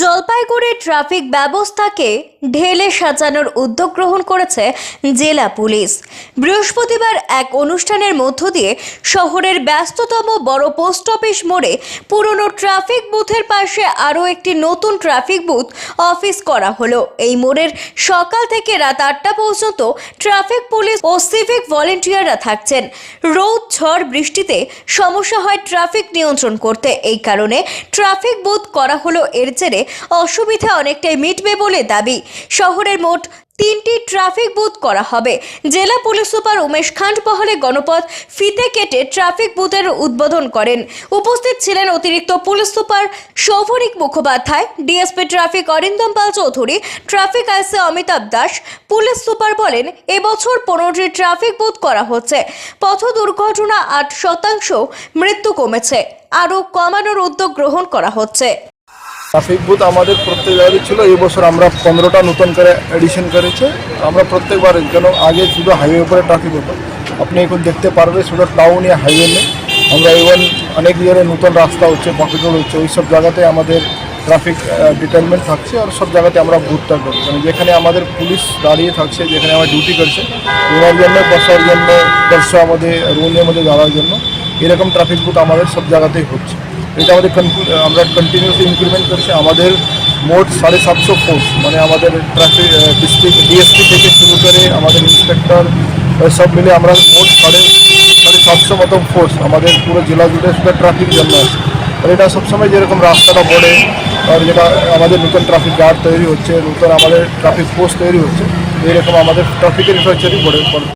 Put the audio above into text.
জলপাইগুড়ির ট্রাফিক ব্যবস্থাকে ঢেলে সাজানোর উদ্যোগ গ্রহণ করেছে জেলা পুলিশ। বৃহস্পতিবার এক অনুষ্ঠানের মধ্য দিয়ে শহরের ব্যস্ততম বড় পোস্ট অফিস মোড়ে পুরনো ট্রাফিক বুথের পাশে আরও একটি নতুন ট্রাফিক বুথ অফিস করা হলো। এই মোড়ের সকাল থেকে রাত আটটা পর্যন্ত ট্রাফিক পুলিশ ও সিভিক ভলেন্টিয়াররা থাকছেন। রোদ, ঝড়, বৃষ্টিতে সমস্যা হয় ট্রাফিক নিয়ন্ত্রণ করতে। এই কারণে ট্রাফিক বুথ করা হলো এর জেরে অসুবিধা অনেকটাই মিটবে বলে দাবি। শহরের মোট তিনটি ট্রাফিক বুথ করা হবে। জেলা police super Umesh Khandbahale গণপথ ফিতে কেটে ট্রাফিক বুথের উদ্বোধন করেন। উপস্থিত ছিলেন অতিরিক্ত police super Sauvarik Mukhopadhyay, DSP traffic Arindam Pal Chowdhury, traffic IC Amitabh Das, police super বলেন, এবছর পনেরোটি ট্রাফিক বুথ করা হচ্ছে। পথ দুর্ঘটনা আট শতাংশ, মৃত্যু কমেছে। আরও কমানোর উদ্যোগ গ্রহণ করা হচ্ছে। ট্রাফিক বুথ আমাদের প্রত্যেক জায়গায় ছিল। এই বছর আমরা পনেরোটা নতুন করে এডিশন করেছে। আমরা প্রত্যেকবার কেন আগে শুধু হাইওয়ে উপরে ট্রাফিক হতো। আপনি এখন দেখতে পারবে শুধু টাউনে হাইওয়ে নেই। আমরা ইভেন অনেক জায়গায় নতুন রাস্তা হচ্ছে পকেট রোড হচ্ছে, ওই সব জায়গাতে আমাদের ট্রাফিক ডিটেলমেন্ট থাকছে আর সব জায়গাতে আমরা বুথটা করি মানে যেখানে আমাদের পুলিশ দাঁড়িয়ে থাকছে, যেখানে আমরা ডিউটি করছে, ওনার জন্য, বসার জন্য দর্শক আমাদের রুমের মধ্যে যাওয়ার জন্য, এরকম ট্রাফিক বুথ আমাদের সব জায়গাতেই হচ্ছে। এটা আমাদের আমরা কন্টিনিউসলি ইনক্রিমেন্ট করছি। আমাদের মোট সাড়ে সাতশো ফোর্স মানে আমাদের ট্রাফিক ডিস্ট্রিক্ট ডিএসপি থেকে শুরু করে আমাদের ইন্সপেক্টর সব মিলে আমরা মোট সাড়ে সাড়ে সাতশো মতো ফোর্স আমাদের পুরো জেলা জুড়ে শুধু ট্রাফিক জন্য আছে। আর এটা সবসময় যেরকম রাস্তাটা পড়ে আর যেটা আমাদের নতুন ট্রাফিক গার্ড তৈরি হচ্ছে, নতুন আমাদের ট্রাফিক পোস্ট তৈরি হচ্ছে এইরকম আমাদের ট্রাফিকের ইনফ্রাস্ট্রাকচারই পড়ে